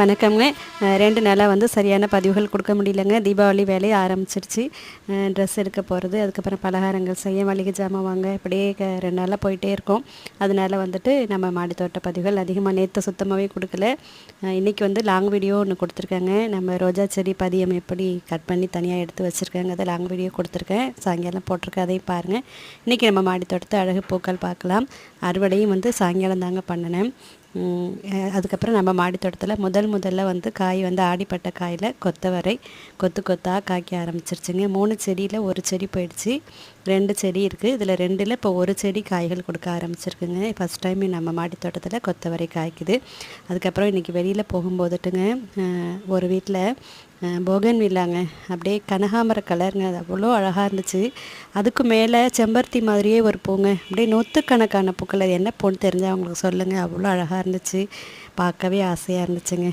வணக்கம்ங்க. ரெண்டு நாளாக வந்து சரியான பதிவுகள் கொடுக்க முடியலங்க. தீபாவளி வேலையை ஆரம்பிச்சிருச்சு ட்ரெஸ் எடுக்க போகிறது அதுக்கப்புறம் பலகாரங்கள் செய்ய மளிகை ஜாமான் வாங்க இப்படியே ரெண்டு நாளாக போயிட்டே இருக்கோம். அதனால வந்துட்டு நம்ம மாடித்தோட்ட பதிவுகள் அதிகமாக நேற்று சுத்தமாகவே கொடுக்கல. இன்றைக்கி இன்னைக்கு வந்து லாங் வீடியோ ஒன்று கொடுத்துருக்காங்க. நம்ம ரோஜா செடி பதியம் எப்படி கட் பண்ணி தனியாக எடுத்து வச்சுருக்காங்க அதை லாங் வீடியோ கொடுத்துருக்கேன். சாயங்காலம் போட்டிருக்கேன் அதையும் பாருங்கள் இன்றைக்கி நம்ம மாடித்தோட்டத்தை அழகு பூக்கள் பார்க்கலாம். அறுவடையும் வந்து சாயங்காலம் தாங்க பண்ணினேன். அதுக்கப்புறம் நம்ம மாடி தோட்டத்தில் முதல் முதல்ல வந்து காய் வந்து ஆடிப்பட்ட காயில் கொத்தவரை கொத்து கொத்தாக காய்க்க ஆரம்பிச்சிருச்சுங்க. மூணு செடியில் ஒரு செடி போயிடுச்சு. ரெண்டு செடி இருக்குது இதில் ரெண்டில் இப்போ ஒரு செடி காய்கள் கொடுக்க ஆரம்பிச்சிருக்குங்க. ஃபஸ்ட் டைம் நம்ம மாடி தோட்டத்தில் கொத்தவரை காய்க்குது. அதுக்கப்புறம் இன்றைக்கி வெளியில் போகும்போதுட்டுங்க ஒரு வீட்டில் போகன் வில்லாங்க. அப்படியே கனகாமர கலருங்க. அது அவ்வளோ அழகாக இருந்துச்சு. அதுக்கு மேலே செம்பருத்தி மாதிரியே ஒரு பூங்க. அப்படியே நூற்றுக்கணக்கான பூக்கள். அது என்ன பூன்னு தெரிஞ்சால் அவங்களுக்கு சொல்லுங்கள் அவ்வளோ அழகாக இருந்துச்சு. பார்க்கவே ஆசையாக இருந்துச்சுங்க.